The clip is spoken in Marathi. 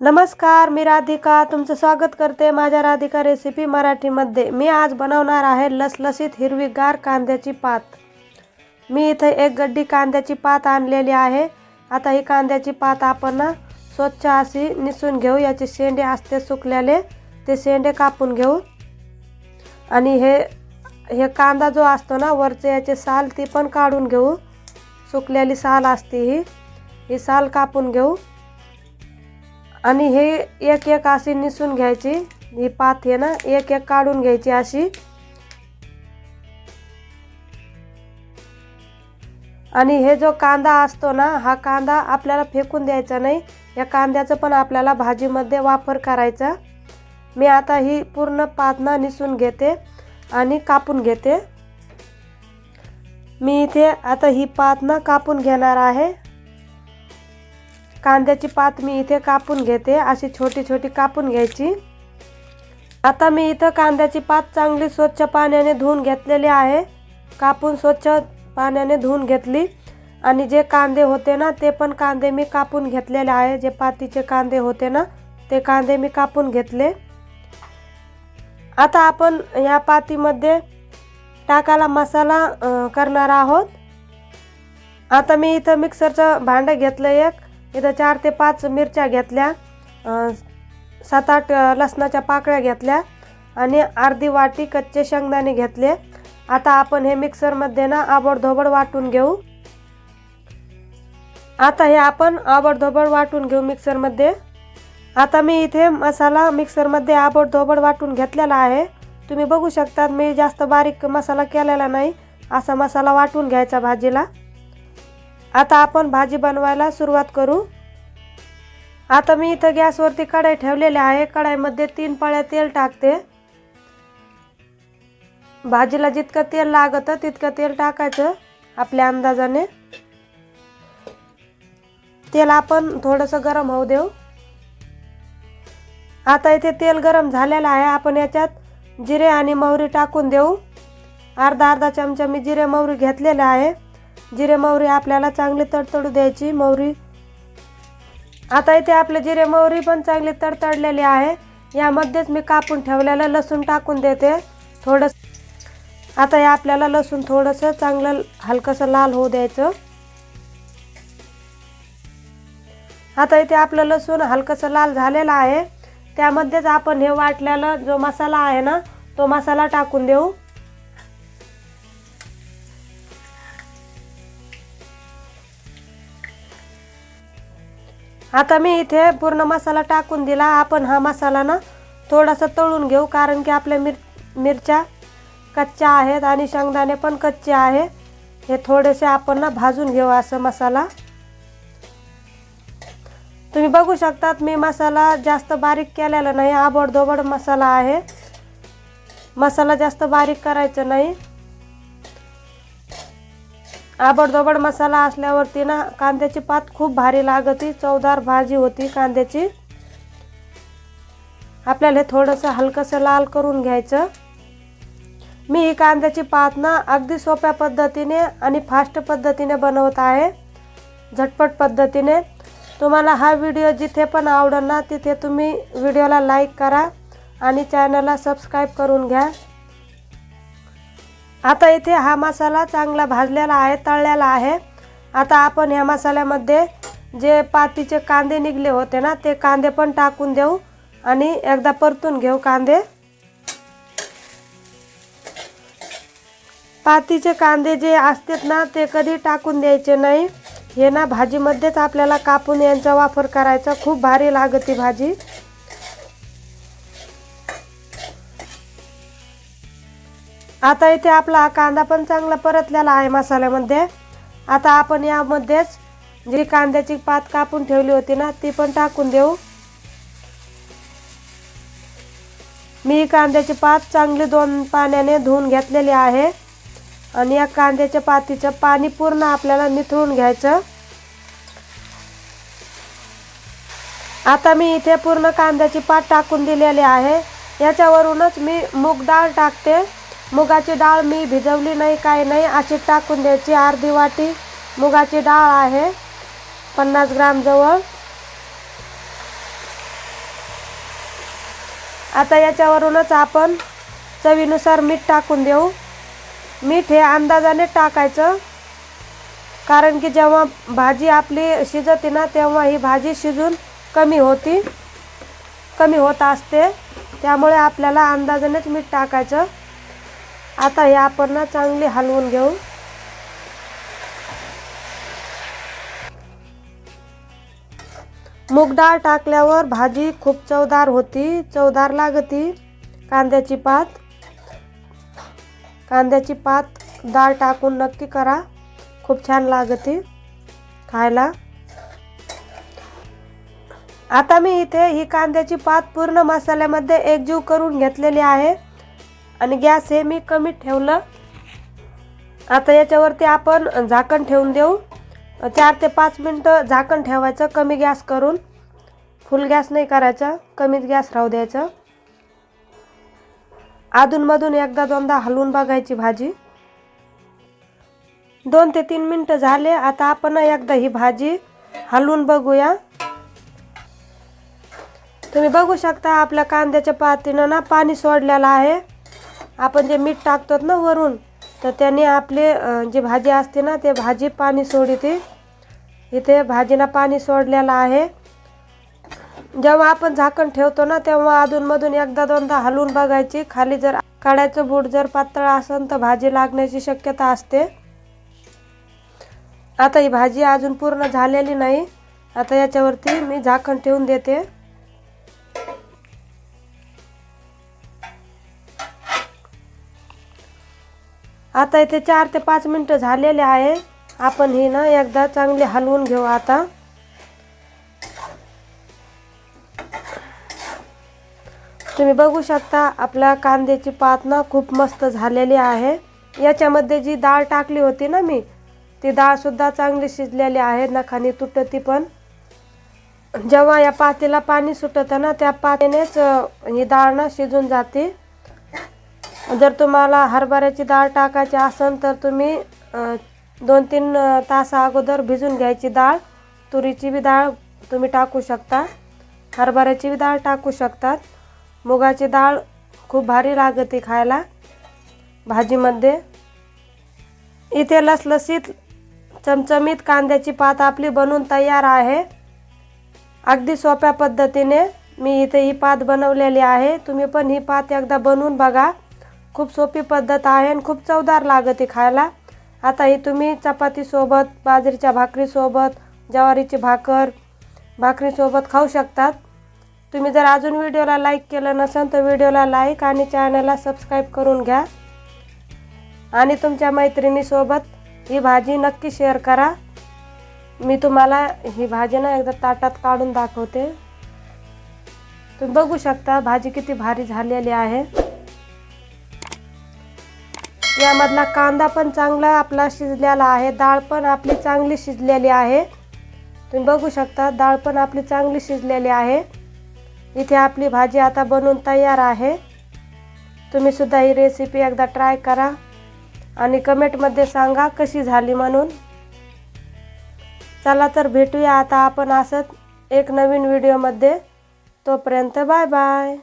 नमस्कार मी राधिका. तुमचं स्वागत करते माझ्या राधिका रेसिपी मराठीमध्ये. मी आज बनवणार आहे लसलसीत हिरवीगार कांद्याची पात. मी इथं एक गड्डी कांद्याची पात आणलेली आहे. आता ही कांद्याची पात आपण स्वच्छ अशी निसून घेऊ. याचे शेंडे असते सुकलेले ते शेंडे कापून घेऊ. आणि हे हे कांदा जो असतो ना वरचे याचे साल ती पण काढून घेऊ. सुकलेली साल असते ही. ही साल कापून घेऊ. आणि हे एक एक अशी निसून घ्यायची. ही पात आहे ना एक एक काढून घ्यायची अशी. आणि हे जो कांदा असतो ना हा कांदा आपल्याला फेकून द्यायचा नाही. या कांद्याचं पण आपल्याला भाजीमध्ये वापर करायचा. मी आता ही पूर्ण पातना निसून घेते आणि कापून घेते. मी इथे आता ही पातना कापून घेणार आहे. कांद्याची पात मी इथे कापून घेते अशी छोटी छोटी कापून घ्यायची. आता मी इथं कांद्याची पात चांगली स्वच्छ पाण्याने धुवून घेतलेली आहे. कापून स्वच्छ पाण्याने धुवून घेतली. आणि जे कांदे होते ना ते पण कांदे मी कापून घेतलेले आहे. जे पातीचे कांदे होते ना ते कांदे मी कापून घेतले. आता आपण या पातीमध्ये टाकाला मसाला करणार आहोत. आता मी इथं मिक्सरचं भांडं घेतलं एक. इथं चार ते पाच मिरच्या घेतल्या. सात आठ लसणाच्या पाकळ्या घेतल्या आणि अर्धी वाटी कच्चे शेंगदाणे घेतले. आता आपण हे मिक्सरमध्ये ना आबडधोबड वाटून घेऊ. आता हे आपण आबडधोबड वाटून घेऊ मिक्सरमध्ये. आता मी इथे मसाला मिक्सरमध्ये आबडधोबड वाटून घेतलेला आहे. तुम्ही बघू शकतात मी जास्त बारीक मसाला केलेला नाही. असा मसाला वाटून घ्यायचा भाजीला. आता आपण भाजी बनवायला सुरुवात करू. आता मी इथं गॅसवरती कढाई ठेवलेली आहे. कढाईमध्ये तीन पळ्या तेल टाकते. भाजीला जितकं तेल लागतं तितकं तेल टाकायचं आपल्या अंदाजाने. तेल आपण थोडंसं गरम होऊ देऊ. आता इथे तेल गरम झालेलं आहे. आपण याच्यात जिरे आणि मोहरी टाकून देऊ. अर्धा अर्धा चमचा मी जिरे मोहरी घेतलेलं आहे. जिरे मोहरी आपल्याला चांगली तडतडू द्यायची. मोहरी आता इथे आपले जिरे मोहरी पण चांगली तडतडलेली आहे. यामध्येच मी कापून ठेवलेलं लसूण टाकून देते. थोडं आता हे आपल्याला लसूण थोडंसं चांगलं हलकंसं लाल होऊ द्यायचं. आता इथे आपलं लसूण हलकंसं लाल झालेलं आहे. त्यामध्येच आपण हे वाटलेला जो मसाला आहे ना तो मसाला टाकून देऊ. आता मी इथे पूर्ण मसाला टाकून दिला. आपण हा मसाला ना थोडासा तळून घेऊ कारण की आपल्या मिर मिरच्या कच्च्या आहेत आणि शेंगदाणे पण कच्चे आहे हे थोडेसे आपण ना भाजून घेऊ असं मसाला. तुम्ही बघू शकतात मी मसाला जास्त बारीक केलेला नाही. आबडधोबड मसाला आहे. मसाला जास्त बारीक करायचं नाही. आबडधोबड मसाला असल्यावरती ना कांद्याची पात खूप भारी लागती. चवदार भाजी होती कांद्याची. आपल्याला हे थोडंसं हलकंसं लाल करून घ्यायचं. मी ही कांद्याची पात ना अगदी सोप्या पद्धतीने आणि फास्ट पद्धतीने बनवत आहे. झटपट पद्धतीने. तुम्हाला हा व्हिडिओ जिथे पण आवडेल ना तिथे तुम्ही व्हिडिओला लाईक करा आणि चॅनलला सबस्क्राईब करून घ्या. आता इथे हा मसाला चांगला भाजलेला आहे तळलेला आहे. आता आपण ह्या मसाल्यामध्ये जे पातीचे कांदे निघले होते ना ते कांदे पण टाकून देऊ आणि एकदा परतून घेऊ कांदे. पातीचे कांदे जे असतात ना ते कधी टाकून द्यायचे नाही. हे ना भाजीमध्येच आपल्याला कापून यांचा वापर करायचा. खूप भारी लागते भाजी. आता इथे आपला कांदा पण चांगला परतलेला आहे मसाल्यामध्ये. आता आपण यामध्येच जी कांद्याची पात कापून ठेवली होती ना ती पण टाकून देऊ. मी कांद्याची पात चांगली दोन पाण्याने धुवून घेतलेली आहे. आणि या कांद्याच्या पातीचं पाणी पूर्ण आपल्याला निथळून घ्यायचं. आता मी इथे पूर्ण कांद्याची पात टाकून दिलेली आहे. याच्यावरूनच मी मूग डाळ टाकते. मुगाची डाळ मी भिजवली नाही काही नाही अशी टाकून द्यायची अर्धी वाटी. मुगाची डाळ आहे पन्नास ग्रामजवळ आता याच्यावरूनच आपण चवीनुसार मीठ टाकून देऊ. मीठ हे अंदाजाने टाकायचं. कारण की जेव्हा भाजी आपली शिजते ना तेव्हा ही भाजी शिजून कमी होती कमी होत असते. त्यामुळे आपल्याला अंदाजानेच मीठ टाकायचं. आता हे आपण ना चांगली हलवून घेऊ. मूग डाळ टाकल्यावर भाजी खूप चवदार होती चवदार लागती कांद्याची पात. कांद्याची पात डाळ टाकून नक्की करा. खूप छान लागते खायला. आता मी इथे ही कांद्याची पात पूर्ण मसाल्यामध्ये एकजीव करून घेतलेली आहे. आणि गॅस हे मी कमी ठेवलं. आता याच्यावरती आपण झाकण ठेवून देऊ. चार ते पाच मिनटं झाकण ठेवायचं कमी गॅस करून. फुल गॅस नाही करायचा कमीच गॅस राहू द्यायचं. अधूनमधून एकदा दोनदा हलवून बघायची भाजी. दोन ते तीन मिनटं झाले आता आपण एकदा ही भाजी हलवून बघूया. तुम्ही बघू शकता आपल्या कांद्याच्या पातीनं ना पाणी सोडलेलं आहे. आपण जे मीठ टाकतो ना वरून तर त्याने आपले जी भाजी असते ना ते भाजी पाणी सोडते. इथे भाजीला पाणी सोडलेलं आहे. जेव्हा आपण झाकण ठेवतो ना तेव्हा अधूनमधून एकदा दोनदा हलवून बघायची. खाली जर काड्याचं बूट जर पातळ असेल तर भाजी लागण्याची शक्यता असते. आता ही भाजी अजून पूर्ण झालेली नाही. आता याच्यावरती मी झाकण ठेवून देते. आता इथे चार ते पाच मिनटं झालेले आहे. आपण ही ना एकदा चांगली हलवून घेऊ आता. तुम्ही बघू शकता आपल्या कांद्याची पात ना खूप मस्त झालेली आहे. याच्यामध्ये जी डाळ टाकली होती ना मी ती डाळसुद्धा चांगली शिजलेली आहे नखानी तुटती पण. जेव्हा या पातीला पाणी सुटतं ना त्या पातीनेच ही डाळ ना शिजून जाते. जर तुम्हाला हरभऱ्याची डाळ टाकायची असेल तर तुम्ही दोन तीन तासा अगोदर भिजून घ्यायची डाळ. तुरीची बी डाळ तुम्ही टाकू शकता. हरभऱ्याची बी डाळ टाकू शकतात. मुगाची डाळ खूप भारी लागते खायला. भाजीमध्ये इथे लसलसीत चमचमीत कांद्याची पात आपली बनून तयार आहे. अगदी सोप्या पद्धतीने मी इथे ही पात बनवलेली आहे. तुम्ही पण ही पात एकदा बनवून बघा. खूप सोपी पद्धत आहे आणि खूप चवदार लागते खायला. आता ही तुम्ही चपातीसोबत बाजरीच्या भाकरीसोबत ज्वारीची भाकर भाकरीसोबत खाऊ शकतात. तुम्ही जर अजून व्हिडिओला लाईक केलं नसेल तर व्हिडिओला लाईक आणि चॅनलला सबस्क्राईब करून घ्या. आणि तुमच्या मैत्रिणीसोबत ही भाजी नक्की शेअर करा. मी तुम्हाला ही भाजी ना एकदा ताटात काढून दाखवते. तुम्ही बघू शकता भाजी किती भारी झालेली आहे. यामधला कांदा पण चांगला आपला शिजलेला आहे. डाळ पण आपली चांगली शिजलेली आहे. तुम्ही बघू शकता डाळ पण आपली चांगली शिजलेली आहे. इथे आपली भाजी आता बनवून तयार आहे. तुम्ही सुद्धा ही रेसिपी एकदा ट्राय करा आणि कमेंटमध्ये सांगा कशी झाली म्हणून. चला तर भेटूया आता आपण असंच एक नवीन व्हिडिओमध्ये तोपर्यंत बाय बाय